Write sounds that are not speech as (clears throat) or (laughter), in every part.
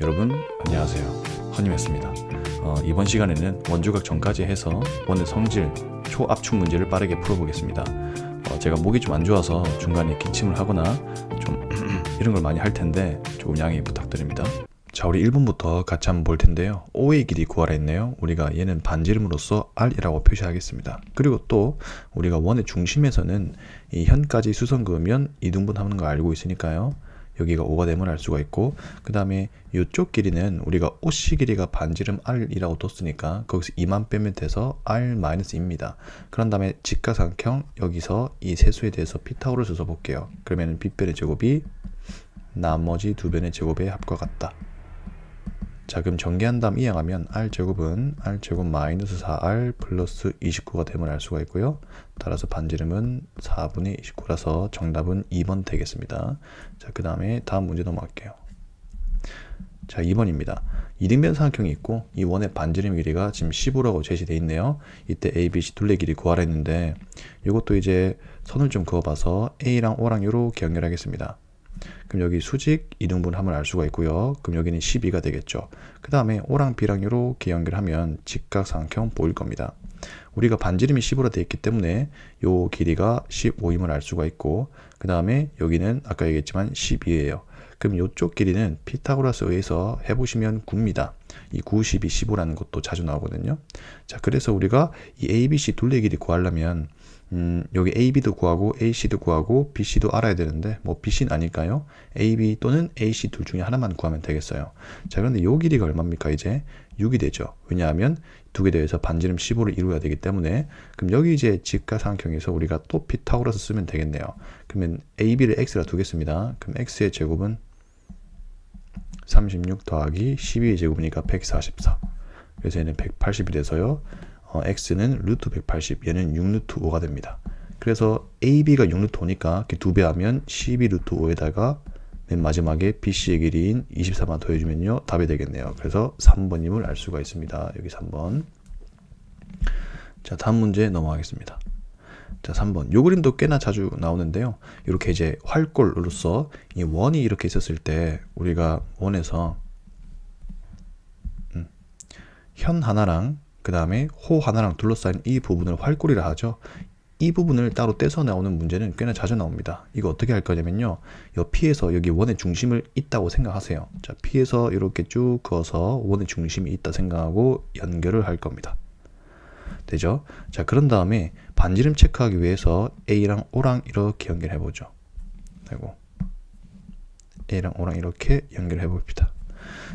여러분 안녕하세요. 허님했습니다. 어, 이번 시간에는 원주각 전까지 해서 원의 성질 초압축 문제를 빠르게 풀어보겠습니다. 어, 제가 목이 좀 안 좋아서 중간에 기침을 하거나 좀 (clears throat) 이런 걸 많이 할 텐데 조금 양해 부탁드립니다. 자 우리 1번부터 같이 한번 볼 텐데요. O의 길이 구하라 했네요. 우리가 얘는 반지름으로서 R이라고 표시하겠습니다. 그리고 또 우리가 원의 중심에서는 이 현까지 수선 그으면 이등분하는 거 알고 있으니까요 여기가 5가 되면 알 수가 있고 그 다음에 이쪽 길이는 우리가 OC 길이가 반지름 R이라고 뒀으니까 거기서 2만 빼면 돼서 R-2입니다. 그런 다음에 직가상형 여기서 이 세수에 대해서 피타고를 써서 볼게요. 그러면 빗변의 제곱이 나머지 두 변의 제곱의 합과 같다. 자 그럼 전개한 다음 이항하면 r제곱은 r제곱 마이너스 4r 플러스 29가 됨을 알 수가 있고요. 따라서 반지름은 4분의 29라서 정답은 2번 되겠습니다. 자 그 다음에 다음 문제 넘어갈게요. 자 2번입니다. 이등변 삼각형이 있고 이 원의 반지름 길이가 지금 15라고 제시되어 있네요. 이때 A, B, C 둘레 길이 구하라 했는데 이것도 이제 선을 좀 그어봐서 A랑 O랑 이렇게 연결하겠습니다. 그럼 여기 수직 이등분함을 알 수가 있고요. 그럼 여기는 12가 되겠죠. 그 다음에 O랑 B랑 이렇게 연결하면 직각삼각형 보일 겁니다. 우리가 반지름이 15로 되어 있기 때문에 요 길이가 15임을 알 수가 있고 그 다음에 여기는 아까 얘기했지만 12예요. 그럼 이쪽 길이는 피타고라스 의해서 해보시면 9입니다. 이 9, 12, 15라는 것도 자주 나오거든요. 자, 그래서 우리가 이 ABC 둘레 길이 구하려면 음, 여기 AB도 구하고 AC도 구하고 BC도 알아야 되는데 뭐 BC는 아닐까요? AB 또는 AC 둘 중에 하나만 구하면 되겠어요. 자, 그런데 요 길이가 얼마입니까? 이제 6이 되죠. 왜냐하면 두 개 더해서 반지름 15를 이루어야 되기 때문에 그럼 여기 이제 직가상형에서 우리가 또 피타고라스 쓰면 되겠네요. 그러면 AB를 X라 두겠습니다. 그럼 X의 제곱은 36 더하기 12의 제곱이니까 144. 그래서 얘는 180이 돼서요. 어, x는 루트 180, 얘는 6루트 5가 됩니다. 그래서 AB가 6루트 5니까 두 배 하면 12루트 5에다가 맨 마지막에 BC의 길이인 24만 더해주면요. 답이 되겠네요. 그래서 3번임을 알 수가 있습니다. 여기 3번. 자, 다음 문제 넘어가겠습니다. 자, 3번. 요 그림도 꽤나 자주 나오는데요. 이렇게 이제 활골로서 이 원이 이렇게 있었을 때 우리가 원에서 음, 현 하나랑 그 다음에 호 하나랑 둘러싸인 이 부분을 활골이라 하죠. 이 부분을 따로 떼서 나오는 문제는 꽤나 자주 나옵니다. 이거 어떻게 할 거냐면요. 요 P에서 여기 원의 중심을 있다고 생각하세요. 자, P에서 이렇게 쭉 그어서 원의 중심이 있다 생각하고 연결을 할 겁니다. 되죠? 자, 그런 다음에 반지름 체크하기 위해서 A랑 O랑 이렇게 연결해 보죠. 그리고 A랑 O랑 이렇게 연결해 봅니다.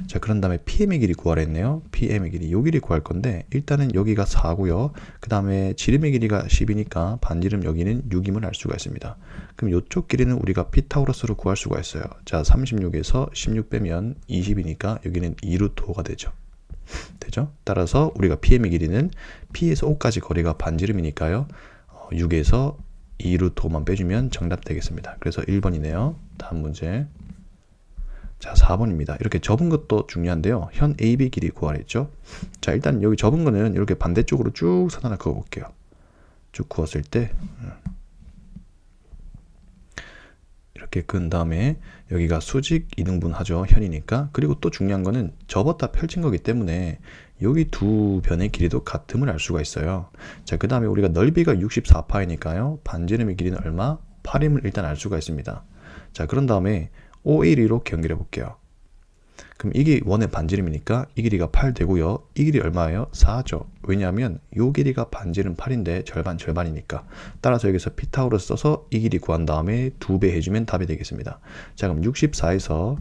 자, 그런 다음에 PM의 길이 구하라 했네요. PM의 길이, 요 길이 구할 건데, 일단은 여기가 4고요. 그 다음에 지름의 길이가 10이니까 반지름 여기는 6임을 알 수가 있습니다. 그럼 요쪽 길이는 우리가 피타고라스로 구할 수가 있어요. 자, 36에서 16 빼면 20이니까 여기는 2루트 5가 되죠. 되죠? 따라서 우리가 PM의 길이는 P에서 O까지 거리가 반지름이니까요. 어, 6에서 2루트 5만 빼주면 정답 되겠습니다. 그래서 1번이네요. 다음 문제. 자, 4번입니다. 이렇게 접은 것도 중요한데요. 현 AB 길이 구하랬죠. 자, 일단 여기 접은 거는 이렇게 반대쪽으로 쭉 선 하나 그어 볼게요. 쭉 구웠을 때 음. 이렇게 그은 다음에 여기가 수직 이등분 하죠. 현이니까. 그리고 또 중요한 거는 접었다 펼친 거기 때문에 여기 두 변의 길이도 같음을 알 수가 있어요. 자, 그 다음에 우리가 넓이가 64파이니까요. 반지름의 길이는 얼마? 8임을 일단 알 수가 있습니다. 자, 그런 다음에 OA를 이렇게 연결해 볼게요. 그럼 이게 원의 반지름이니까 이 길이가 8 되고요. 이 길이 얼마예요? 4죠. 왜냐하면 이 길이가 반지름 8인데 절반 절반이니까. 따라서 여기서 피타고라스 써서 이 길이 구한 다음에 두배 해주면 답이 되겠습니다. 자 그럼 64에서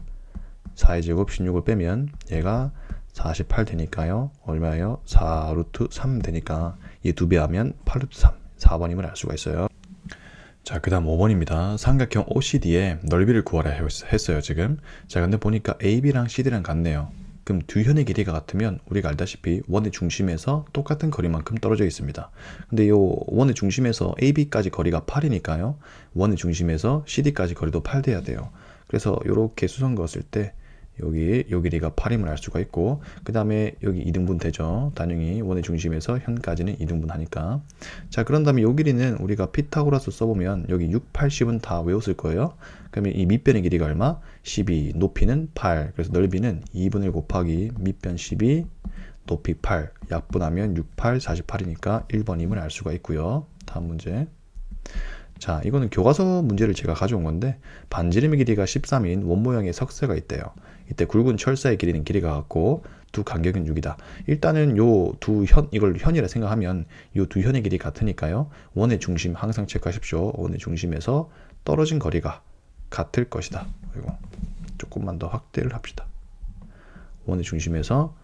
4의 제곱 16을 빼면 얘가 48 되니까요. 얼마예요? 4루트 3 되니까 얘 두 배 하면 8루트 3. 4번임을 알 수가 있어요. 자, 그 다음 5번입니다. 삼각형 OCD의 넓이를 구하라 했어요, 지금. 자, 근데 보니까 AB랑 CD랑 같네요. 그럼 두 현의 길이가 같으면 우리가 알다시피 원의 중심에서 똑같은 거리만큼 떨어져 있습니다. 근데 요 원의 중심에서 AB까지 거리가 8이니까요. 원의 중심에서 CD까지 거리도 8 돼야 돼요. 그래서 이렇게 수선 그었을 때 여기 요 길이가 8임을 알 수가 있고 그 다음에 여기 이등분 되죠. 당연히 원의 중심에서 현까지는 이등분 하니까. 자 그런 다음에 요 길이는 우리가 피타고라스 써보면 여기 6, 80은 다 외웠을 거예요. 그러면 이 밑변의 길이가 얼마? 12 높이는 8 그래서 넓이는 2분의 곱하기 밑변 12 높이 8 약분하면 6, 8, 48이니까 1번임을 알 수가 있고요. 다음 문제. 자, 이거는 교과서 문제를 제가 가져온 건데 반지름의 길이가 13인 원 모양의 석쇠가 있대요. 이때 굵은 철사의 길이는 길이가 같고 두 간격은 6이다. 일단은 요 두 현 이걸 현이라 생각하면 요 두 현의 길이 같으니까요. 원의 중심 항상 체크하십시오. 원의 중심에서 떨어진 거리가 같을 것이다. 그리고 조금만 더 확대를 합시다. 원의 중심에서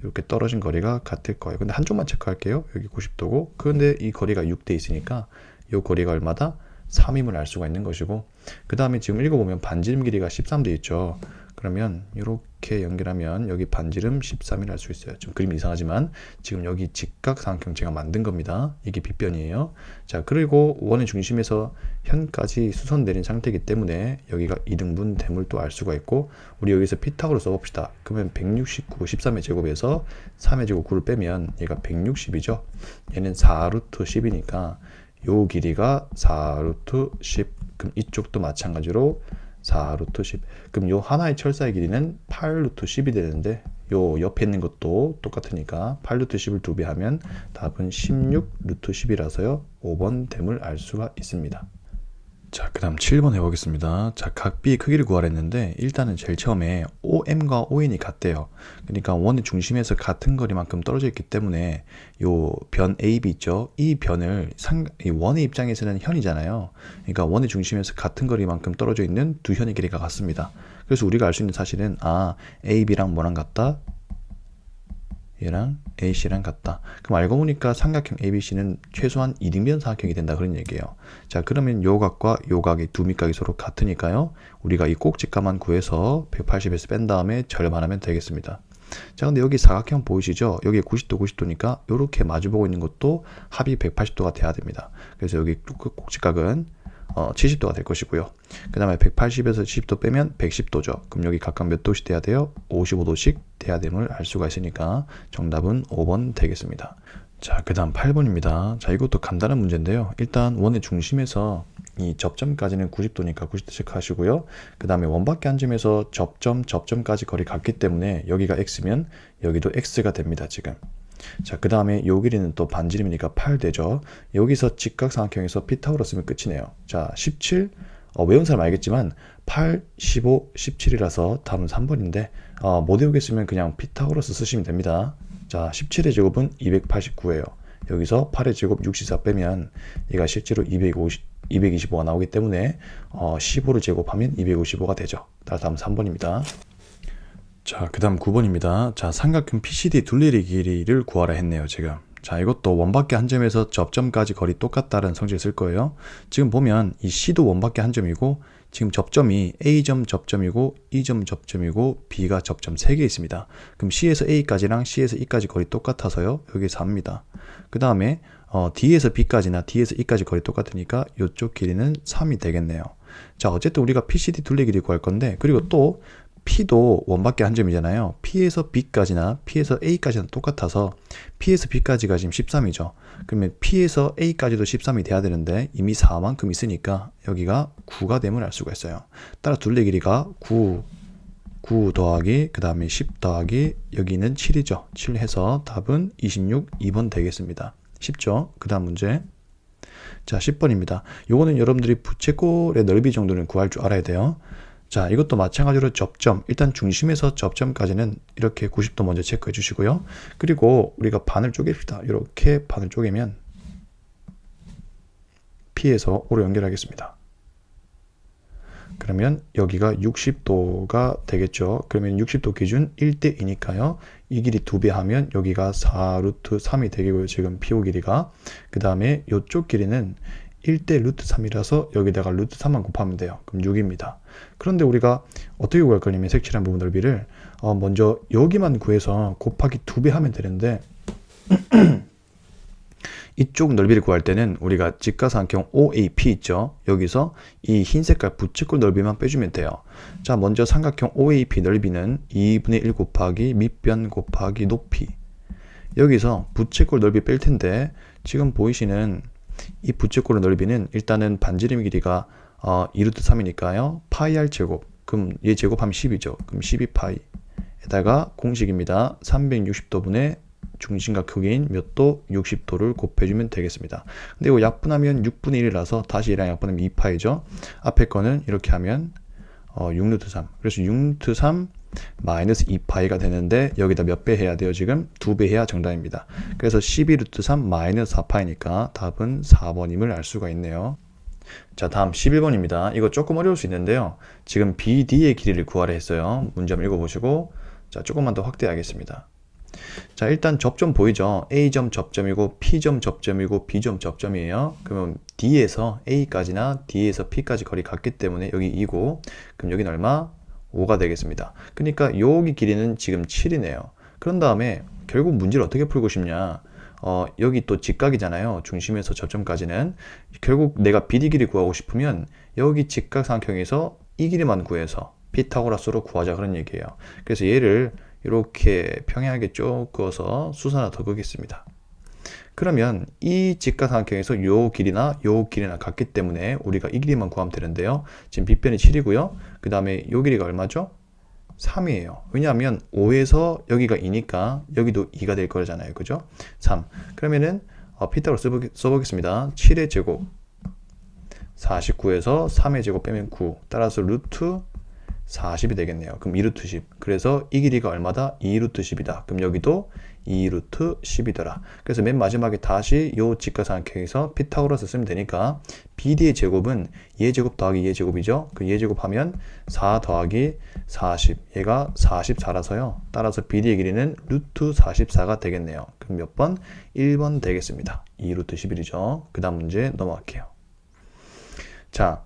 이렇게 떨어진 거리가 같을 거예요. 근데 한쪽만 체크할게요. 여기 90도고. 그런데 이 거리가 6대 있으니까 이 거리가 얼마다? 3임을 알 수가 있는 것이고 그 다음에 지금 읽어보면 반지름 길이가 13대 있죠. 그러면 이렇게 연결하면 여기 반지름 13을 알수 있어요. 좀 그림이 이상하지만 지금 여기 직각삼각형 제가 만든 겁니다. 이게 빗변이에요. 자 그리고 원의 중심에서 현까지 수선 내린 상태이기 때문에 여기가 이등분 됨을 또 알 수가 있고 우리 여기서 피타고로 써봅시다. 그러면 169, 13의 제곱에서 3의 제곱 9를 빼면 얘가 160이죠. 얘는 4루트 10이니까 요 길이가 4루트 10 그럼 이쪽도 마찬가지로 4루트 10 그럼 요 하나의 철사의 길이는 8루트 10이 되는데 요 옆에 있는 것도 똑같으니까 8루트 10을 두 배 하면 답은 16루트 10이라서요. 5번 됨을 알 수가 있습니다 자, 그 다음 7번 해보겠습니다. 자, 각 B의 크기를 구하랬는데, 일단은 제일 처음에 OM과 ON이 같대요. 그러니까 원의 중심에서 같은 거리만큼 떨어져 있기 때문에, 요 변 AB 있죠? 이 변을 상, 이 원의 입장에서는 현이잖아요. 그러니까 원의 중심에서 같은 거리만큼 떨어져 있는 두 현의 길이가 같습니다. 그래서 우리가 알 수 있는 사실은, 아, AB랑 뭐랑 같다? 얘랑 AC랑 같다. 그럼 알고 보니까 삼각형 ABC는 최소한 이등변 사각형이 된다 그런 얘기예요. 자 그러면 요 각과 요 각의 두 밑각이 서로 같으니까요. 우리가 이 꼭지값만 구해서 180에서 뺀 다음에 절반하면 되겠습니다. 자 근데 여기 사각형 보이시죠? 여기 90도 90도니까 이렇게 마주보고 있는 것도 합이 180도가 돼야 됩니다. 그래서 여기 꼭지각은 어, 70도가 될 것이고요. 그 다음에 180에서 70도 빼면 110도죠. 그럼 여기 각각 몇 도씩 돼야 돼요? 55도씩 돼야 됨을 알 수가 있으니까 정답은 5번 되겠습니다. 자, 그 다음 8번입니다. 자, 이것도 간단한 문제인데요. 일단 원의 중심에서 이 접점까지는 90도니까 90도 체크하시고요. 그 다음에 원 밖에 한 점에서 접점, 접점까지 거리 같기 때문에 여기가 x면 여기도 x가 됩니다, 지금. 자, 그 다음에 요 길이는 또 반지름이니까 8 되죠. 여기서 직각삼각형에서 피타고라 쓰면 끝이네요. 자, 17. 어, 외운 사람 알겠지만 8, 15, 17이라서 답은 3번인데 어, 못 외우겠으면 그냥 피타고라스 쓰시면 됩니다. 자, 17의 제곱은 289예요. 여기서 8의 제곱 64 빼면 얘가 실제로 250, 225가 나오기 때문에 어, 15를 제곱하면 255가 되죠. 따라서 다음 3번입니다. 자, 그 다음 9번입니다. 자, 삼각형 PCD 둘레의 길이를 구하라 했네요, 제가. 자, 이것도 원밖에 한 점에서 접점까지 거리 똑같다는 성질을 쓸 거예요. 지금 보면 이 C도 원밖에 한 점이고, 지금 접점이 A점 접점이고, E점 접점이고, B가 접점 3개 있습니다. 그럼 C에서 A까지랑 C에서 E까지 거리 똑같아서요. 여기 4입니다. 그 다음에 어, D에서 B까지나 D에서 E까지 거리 똑같으니까 이쪽 길이는 3이 되겠네요. 자, 어쨌든 우리가 PCD 둘레 길이 구할 건데, 그리고 또 P도 원밖에 한 점이잖아요. P에서 B까지나 P에서 A까지는 똑같아서 P에서 B까지가 지금 13이죠. 그러면 P에서 A까지도 13이 돼야 되는데 이미 4만큼 있으니까 여기가 9가 됨을 알 수가 있어요. 따라 둘레 길이가 9, 9 더하기 그 다음에 10 더하기 여기는 7이죠. 7 해서 답은 26, 2번 되겠습니다. 쉽죠? 그 다음 문제. 자, 10번입니다. 요거는 여러분들이 부채꼴의 넓이 정도는 구할 줄 알아야 돼요. 자, 이것도 마찬가지로 접점, 일단 중심에서 접점까지는 이렇게 90도 먼저 체크해 주시고요. 그리고 우리가 반을 쪼갭시다. 이렇게 반을 쪼개면 P에서 O로 연결하겠습니다. 그러면 여기가 60도가 되겠죠. 그러면 60도 기준 1대 2니까요. 이 길이 두배 하면 여기가 4 루트 3이 되고요. 지금 PO 길이가. 그 다음에 이쪽 길이는 1대 루트 3이라서 여기다가 루트 3만 곱하면 돼요. 그럼 6입니다. 그런데 우리가 어떻게 구할 거냐면 색칠한 부분 넓이를 어 먼저 여기만 구해서 곱하기 2배 하면 되는데 (clears throat) 이쪽 넓이를 구할 때는 우리가 직가상경 OAP 있죠. 여기서 이 흰 색깔 부채꼴 넓이만 빼주면 돼요. 자, 먼저 삼각형 OAP 넓이는 2분의 1 곱하기 밑변 곱하기 높이. 여기서 부채꼴 넓이 뺄 텐데 지금 보이시는 이 부채꼴의 넓이는 일단은 반지름 길이가 어, 2루트 3이니까요. 파이 r 제곱. 그럼 얘 제곱하면 10이죠. 그럼 12파이. 에다가 공식입니다. 360도분의 중심각 크기인 몇 도? 60도를 곱해주면 되겠습니다. 근데 이거 약분하면 6분의 1이라서 다시 이랑 약분하면 2파이죠. 앞에 거는 이렇게 하면 어, 6루트 3. 그래서 6루트 3 마이너스 2파이가 되는데 여기다 몇 배 해야 돼요? 지금 두 배 해야 정답입니다. 그래서 12루트 3 마이너스 4파이니까 답은 4번임을 알 수가 있네요. 자 다음 11번입니다. 이거 조금 어려울 수 있는데요. 지금 BD의 길이를 구하라 했어요. 문제 한번 읽어보시고 자 조금만 더 확대하겠습니다. 자 일단 접점 보이죠? A점 접점이고 P점 접점이고 B점 접점이에요. 그러면 D에서 A까지나 D에서 P까지 거리 같기 때문에 여기 2고 그럼 여기는 얼마? 5가 되겠습니다. 그러니까 여기 길이는 지금 7이네요. 그런 다음에 결국 문제를 어떻게 풀고 싶냐? 어, 여기 또 직각이잖아요. 중심에서 저점까지는. 결국 내가 BD 길이 구하고 싶으면 여기 직각 삼각형에서 이 길이만 구해서 피타고라스로 구하자 그런 얘기예요. 그래서 얘를 이렇게 평행하게 쭉 그어서 수하나더 그겠습니다. 그러면 이 직각삼각형에서 요 길이나 요 길이나 같기 때문에 우리가 이 길이만 구하면 되는데요. 지금 빗변이 7이고요. 그 다음에 요 길이가 얼마죠? 3이에요. 왜냐하면 5에서 여기가 2니까 여기도 2가 될 거잖아요. 그죠? 3. 그러면은 어, 피타고라 써보겠, 써보겠 습니다. 7의 제곱 49에서 3의 제곱 빼면 9. 따라서 루트 40이 되겠네요. 그럼 2루트 10. 그래서 이 길이가 얼마다? 2루트 10이다. 그럼 여기도 2루트 10이더라. 그래서 맨 마지막에 다시 요 직각삼각형에서 피타고라스 쓰면 되니까 BD의 제곱은 얘 제곱 더하기 얘 제곱이죠. 그얘 제곱하면 4 더하기 40. 얘가 44라서요. 따라서 BD의 길이는 루트 44가 되겠네요. 그럼 몇 번? 1번 되겠습니다. 2루트 11이죠. 그 다음 문제 넘어갈게요. 자,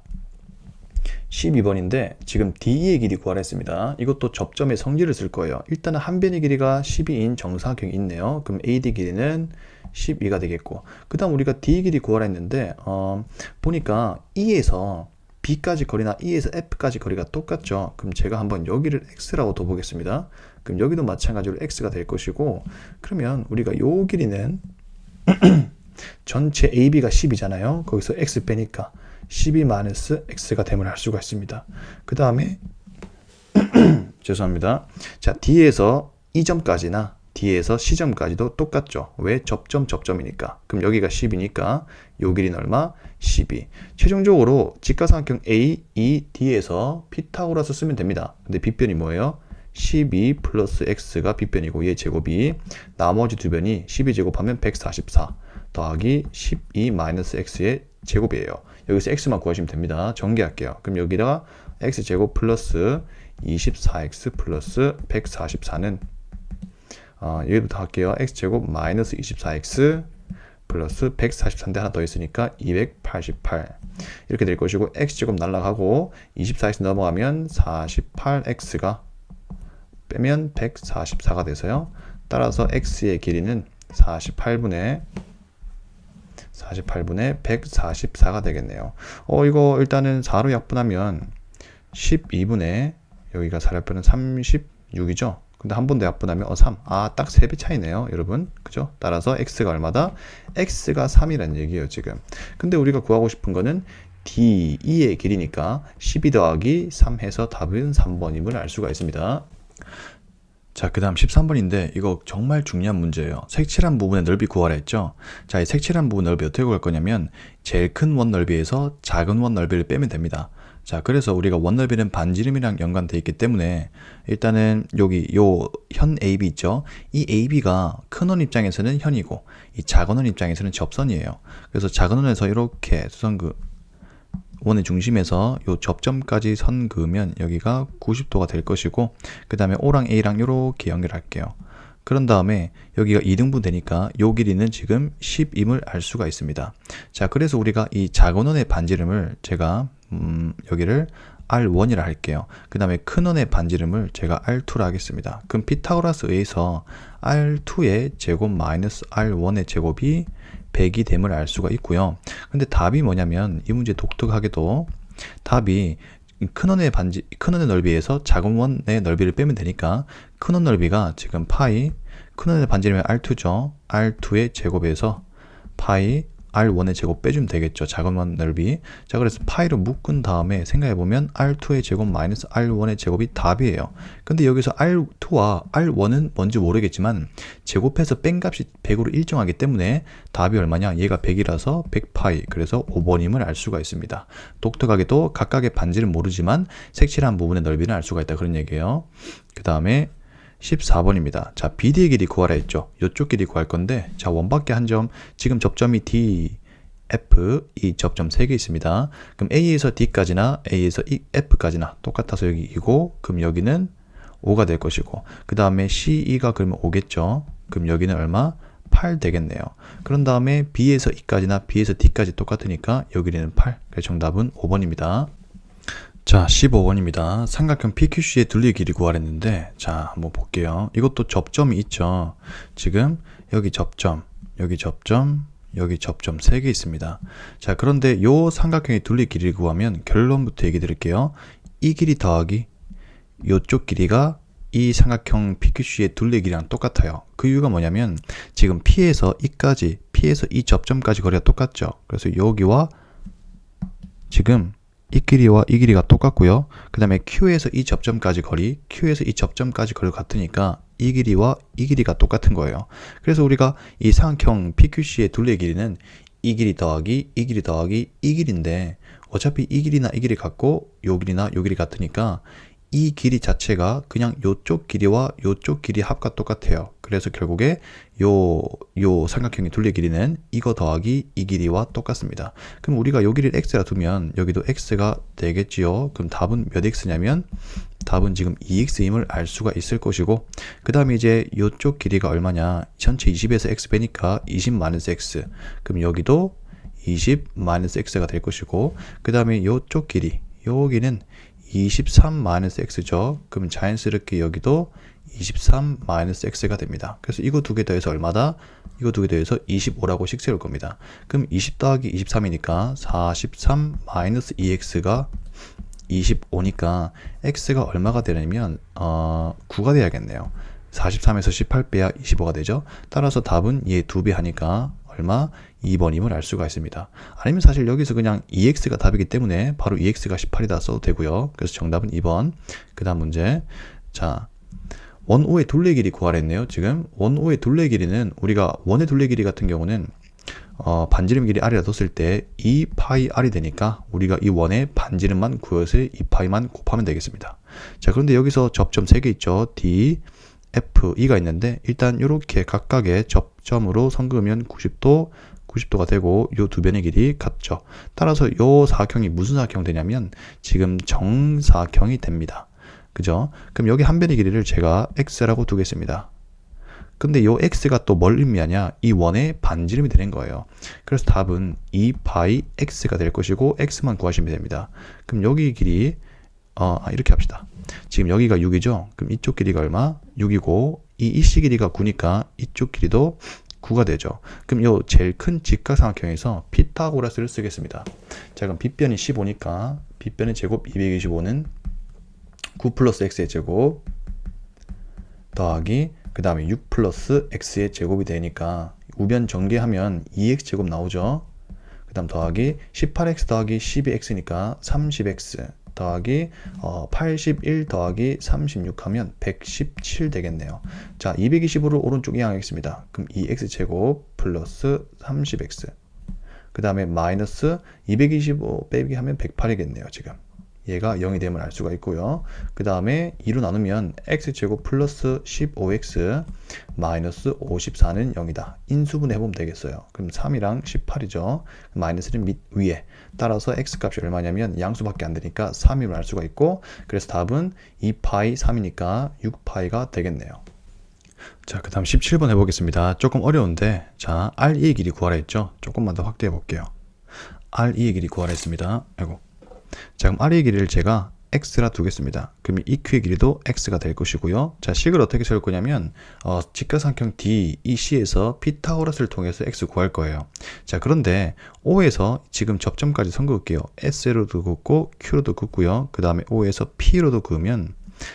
12번인데 지금 D의 길이 구하라 했습니다. 이것도 접점의 성질을 쓸 거예요. 일단은 한 변의 길이가 12인 정사각형이 있네요. 그럼 AD 길이는 12가 되겠고 그 다음 우리가 D 길이 구하라 했는데 어, 보니까 E에서 B까지 거리나 E에서 F까지 거리가 똑같죠. 그럼 제가 한번 여기를 X라고 둬보겠습니다. 그럼 여기도 마찬가지로 X가 될 것이고 그러면 우리가 요 길이는 (clears throat) 전체 AB가 10이잖아요. 거기서 X 빼니까 12 마이너스 X가 됨을 알 수가 있습니다. 그 다음에 (clears throat) 죄송합니다. 자 D에서 이 점까지나 D에서 C점까지도 똑같죠. 왜? 접점 접점이니까. 그럼 여기가 10이니까 요 길이는 얼마? 12. 최종적으로 직각삼각형 A, E, D에서 피타고라스 쓰면 됩니다. 근데 빗변이 뭐예요? 12 플러스 x가 빗변이고 얘 제곱이 나머지 두 변이 12 제곱하면 144 더하기 12 마이너스 x의 제곱이에요. 여기서 x만 구하시면 됩니다. 전개할게요. 그럼 여기다가 x제곱 플러스 24x 플러스 144는 어, 여기부터 할게요. x제곱 마이너스 24x 플러스 143대 하나 더 있으니까 288 이렇게 될 것이고 x제곱 날라가고 24x 넘어가면 48x가 빼면 144가 돼서요. 따라서 x의 길이는 48분의 48분의 144가 되겠네요. 어, 이거 일단은 4로 약분하면 12분의 여기가 4로 약분은 36이죠. 근데 한 번 더 약분하면 어 3. 아, 딱 3배 차이네요, 여러분. 그죠? 따라서 x가 얼마다? x가 3이라는 얘기예요, 지금. 근데 우리가 구하고 싶은 거는 d, 2의 길이니까 12 더하기 3 해서 답은 3번임을 알 수가 있습니다. 자, 그 다음 13번인데, 이거 정말 중요한 문제예요. 색칠한 부분의 넓이 구하라 했죠? 자, 이 색칠한 부분 넓이 어떻게 구할 거냐면, 제일 큰 원 넓이에서 작은 원 넓이를 빼면 됩니다. 자, 그래서 우리가 원 넓이는 반지름이랑 연관되어 있기 때문에, 일단은 여기 요 현 AB 있죠? 이 AB가 큰 원 입장에서는 현이고, 이 작은 원 입장에서는 접선이에요. 그래서 작은 원에서 이렇게 수선그, 원의 중심에서 요 접점까지 선 그으면 여기가 90도가 될 것이고 그 다음에 O랑 A랑 이렇게 연결할게요. 그런 다음에 여기가 2등분 되니까 요 길이는 지금 10임을 알 수가 있습니다. 자, 그래서 우리가 이 작은 원의 반지름을 제가 음, 여기를 R1이라 할게요. 그 다음에 큰 원의 반지름을 제가 R2라 하겠습니다. 그럼 피타고라스 의해서 R2의 제곱 마이너스 R1의 제곱이 100이 됨을 알 수가 있고요. 근데 답이 뭐냐면 이 문제 독특하게도 답이 큰 원의 반지 큰 원의 넓이에서 작은 원의 넓이를 빼면 되니까 큰 원 넓이가 지금 파이 큰 원의 반지름이 R2죠. R2의 제곱에서 파이 R1의 제곱 빼주면 되겠죠. 작은 원 넓이. 자, 그래서 파이로 묶은 다음에 생각해보면 R2의 제곱 마이너스 R1의 제곱이 답이에요. 근데 여기서 R2와 R1은 뭔지 모르겠지만 제곱해서 뺀 값이 100으로 일정하기 때문에 답이 얼마냐? 얘가 100이라서 100파이. 그래서 5번임을 알 수가 있습니다. 독특하게도 각각의 반지를 모르지만 색칠한 부분의 넓이는 알 수가 있다. 그런 얘기예요. 그 다음에 14번입니다. 자, BD의 길이 구하라 했죠. 이쪽 길이 구할 건데, 자, 원밖에 한 점, 지금 접점이 D, F, 이 접점 3개 있습니다. 그럼 A에서 D까지나 A에서 E, F까지나 똑같아서 여기 이고, 그럼 여기는 5가 될 것이고, 그 다음에 CE가 그러면 5겠죠. 그럼 여기는 얼마? 8 되겠네요. 그런 다음에 B에서 E까지나 B에서 D까지 똑같으니까 여기는 8. 그래서 정답은 5번입니다. 자, 15번입니다. 삼각형 PQC의 둘리 길이 구하랬는데, 자, 한번 볼게요. 이것도 접점이 있죠. 지금 여기 접점, 여기 접점, 여기 접점 3개 있습니다. 자, 그런데 요 삼각형의 둘리 길이를 구하면 결론부터 얘기 드릴게요. 이 길이 더하기 요쪽 길이가 이 삼각형 PQC의 둘레 길이랑 똑같아요. 그 이유가 뭐냐면 지금 P에서 E까지, P에서 이 접점까지 거리가 똑같죠. 그래서 여기와 지금 이 길이와 이 길이가 똑같고요. 그 다음에 Q에서 이 접점까지 거리, Q에서 이 접점까지 거리가 같으니까 이 길이와 이 길이가 똑같은 거예요. 그래서 우리가 이 삼각형 PQC의 둘레 길이는 이 길이 더하기 이 길이 더하기 이 길인데 어차피 이 길이나 이 길이 같고 요 길이나 요 길이 같으니까 이 길이 자체가 그냥 요쪽 길이와 요쪽 길이 합과 똑같아요. 그래서 결국에 요, 요 삼각형의 둘레 길이는 이거 더하기 이 길이와 똑같습니다. 그럼 우리가 요 길이를 x라 두면 여기도 x가 되겠지요. 그럼 답은 몇 x냐면 답은 지금 2x임을 알 수가 있을 것이고 그 다음에 이제 요쪽 길이가 얼마냐 전체 20에서 x 빼니까 20 마이너스 x 그럼 여기도 20 마이너스 x가 될 것이고 그 다음에 요쪽 길이 여기는 23 마이너스 x죠. 그럼 자연스럽게 여기도 23 마이너스 x가 됩니다. 그래서 이거 두 개 더해서 얼마다? 이거 두 개 더해서 25라고 식 세울 겁니다. 그럼 20 더하기 23이니까 43 마이너스 2x가 25니까 x가 얼마가 되냐면 어, 9가 돼야겠네요. 43에서 18 빼야 25가 되죠. 따라서 답은 얘 두 배 하니까 얼마? 2번임을 알 수가 있습니다. 아니면 사실 여기서 그냥 2x가 답이기 때문에 바로 2x가 18이다 써도 되고요. 그래서 정답은 2번. 그 다음 문제. 자, 원오의 둘레 길이 구하랬네요. 지금 원오의 둘레 길이는 우리가 원의 둘레 길이 같은 경우는 어, 반지름 길이 r이라 뒀을 때 2파이 r이 되니까 우리가 이 원의 반지름만 구해서 2파이만 곱하면 되겠습니다. 자, 그런데 여기서 접점 3개 있죠. D, F, E가 있는데 일단 이렇게 각각의 접점으로 성그으면 90도, 90도가 되고 요 두 변의 길이 같죠. 따라서 요 사각형이 무슨 사각형 되냐면 지금 정사각형이 됩니다. 그죠? 그럼 여기 한 변의 길이를 제가 x라고 두겠습니다. 근데 요 x가 또 뭘 의미하냐? 이 원의 반지름이 되는 거예요. 그래서 답은 2파이 x가 될 것이고 x만 구하시면 됩니다. 그럼 여기 길이 어, 아, 이렇게 합시다. 지금 여기가 6이죠? 그럼 이쪽 길이가 얼마? 6이고 이 이씨 길이가 9니까 이쪽 길이도 9가 되죠. 그럼 요 제일 큰 직각삼각형에서 피타고라스를 쓰겠습니다. 자, 그럼 빗변이 15니까 빗변의 제곱 225는 9 플러스 x의 제곱 더하기 그 다음에 6 플러스 x의 제곱이 되니까 우변 전개하면 2x 제곱 나오죠. 그 다음 더하기 18x 더하기 12x니까 30x 더하기 어, 81 더하기 36 하면 117 되겠네요. 자, 220으로 오른쪽 이항하겠습니다. 그럼 2x 제곱 플러스 30x 그 다음에 마이너스 225 빼기 하면 108이겠네요. 지금 얘가 0이 되면 알 수가 있고요. 그 다음에 2로 나누면 x제곱 플러스 15x 마이너스 54는 0이다. 인수분해 해보면 되겠어요. 그럼 3이랑 18이죠. 마이너스는 밑 위에. 따라서 x값이 얼마냐면 양수밖에 안 되니까 3임을 알 수가 있고 그래서 답은 2파이 3이니까 6파이가 되겠네요. 자, 그 다음 17번 해보겠습니다. 조금 어려운데, 자, R2의 길이 구하라 했죠? 조금만 더 확대해 볼게요. R2의 길이 구하라 했습니다. 아이고. 자, 그럼 R의 길이를 제가 x라 두겠습니다. 그럼 EQ의 길이도 x가 될 것이고요. 자, 식을 어떻게 세울 거냐면 어, 직각삼평 D, EC에서 피타고라스를 통해서 x 구할 거예요. 자, 그런데 O에서 지금 접점까지 선 그을게요. S로도 긋고 Q로도 긋고요. 그 다음에 O에서 P로도 그으면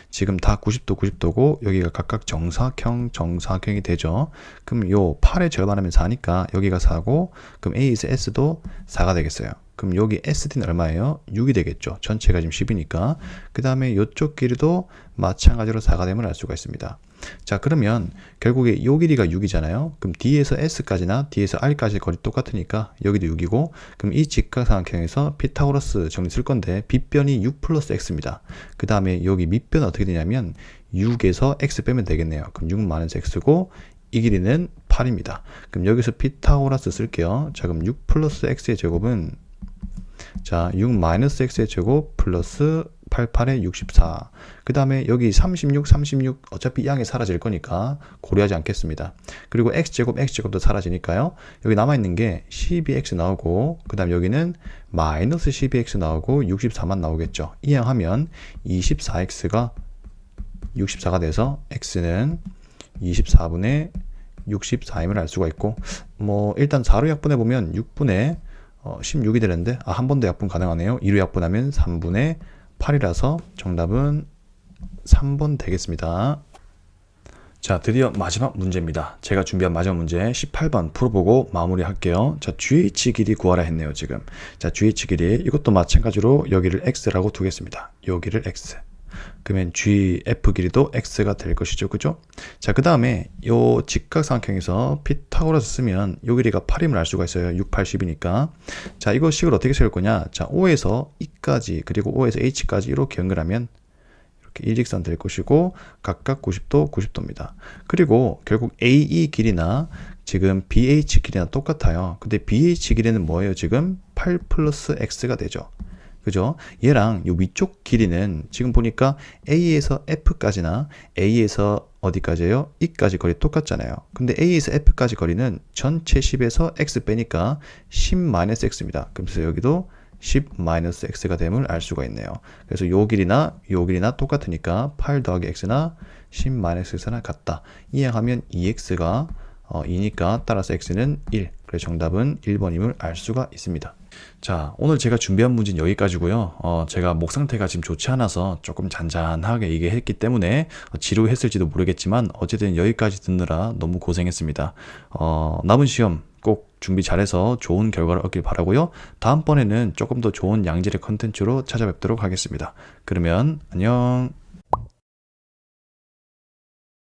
지금 다 90도 90도고 여기가 각각 정사각형 정사각형이 되죠. 그럼 요 8의 절반하면 4니까 여기가 4고 그럼 A에서 S도 4가 되겠어요. 그럼 여기 SD는 얼마예요? 6이 되겠죠. 전체가 지금 10이니까. 그 다음에 이쪽 길이도 마찬가지로 4가 됨을 알 수가 있습니다. 자, 그러면 결국에 요 길이가 6이잖아요. 그럼 D에서 S까지나 D에서 R까지 거리 똑같으니까 여기도 6이고 그럼 이 직각삼각형에서 피타고라스 정리 쓸 건데 빗변이 6 플러스 X입니다. 그 다음에 여기 밑변은 어떻게 되냐면 6에서 X 빼면 되겠네요. 그럼 6 마이너스 X고 이 길이는 8입니다. 그럼 여기서 피타고라스 쓸게요. 자, 그럼 6 플러스 X의 제곱은 자, 6 마이너스 x의 제곱 플러스 88의 64. 그 다음에 여기 36, 36 어차피 양이 사라질 거니까 고려하지 않겠습니다. 그리고 x제곱, x제곱도 사라지니까요. 여기 남아있는 게 12x 나오고 그 다음 여기는 마이너스 12x 나오고 64만 나오겠죠. 이항하면 24x가 64가 돼서 x는 24분의 64임을 알 수가 있고 뭐 일단 4로 약분해 보면 6분의 어, 16이 되는데 아, 한 번 더 약분 가능하네요. 2로 약분하면 3분의 8이라서 정답은 3번 되겠습니다. 자, 드디어 마지막 문제입니다. 제가 준비한 마지막 문제 18번 풀어보고 마무리할게요. 자, GH 길이 구하라 했네요, 지금. 자, GH 길이 이것도 마찬가지로 여기를 X라고 두겠습니다. 여기를 X. 그러면 GF 길이도 X가 될 것이죠. 그죠? 자, 그 다음에 요 직각삼각형에서 피타고라스 쓰면 요 길이가 8임을 알 수가 있어요. 6, 80이니까. 자, 이거 식을 어떻게 세울 거냐? 자, O에서 E까지 그리고 O에서 H까지 이렇게 연결하면 이렇게 일직선 될 것이고 각각 90도, 90도입니다. 그리고 결국 AE 길이나 지금 BH 길이나 똑같아요. 근데 BH 길이는 뭐예요? 지금 8 플러스 X가 되죠. 그죠? 얘랑 요 위쪽 길이는 지금 보니까 A에서 F까지나 A에서 어디까지예요? E까지 거리 똑같잖아요. 근데 A에서 F까지 거리는 전체 10에서 X 빼니까 10-X입니다. 그래서 여기도 10-X가 됨을 알 수가 있네요. 그래서 요 길이나 요 길이나 똑같으니까 8 더하기 X나 10-X나 같다. 이해하면 2X가 어, 2니까 따라서 X는 1. 그래서 정답은 1번임을 알 수가 있습니다. 자, 오늘 제가 준비한 문제는 여기까지고요. 어, 제가 목 상태가 지금 좋지 않아서 조금 잔잔하게 얘기했기 때문에 지루했을지도 모르겠지만 어쨌든 여기까지 듣느라 너무 고생했습니다. 어, 남은 시험 꼭 준비 잘해서 좋은 결과를 얻길 바라고요. 다음번에는 조금 더 좋은 양질의 컨텐츠로 찾아뵙도록 하겠습니다. 그러면 안녕.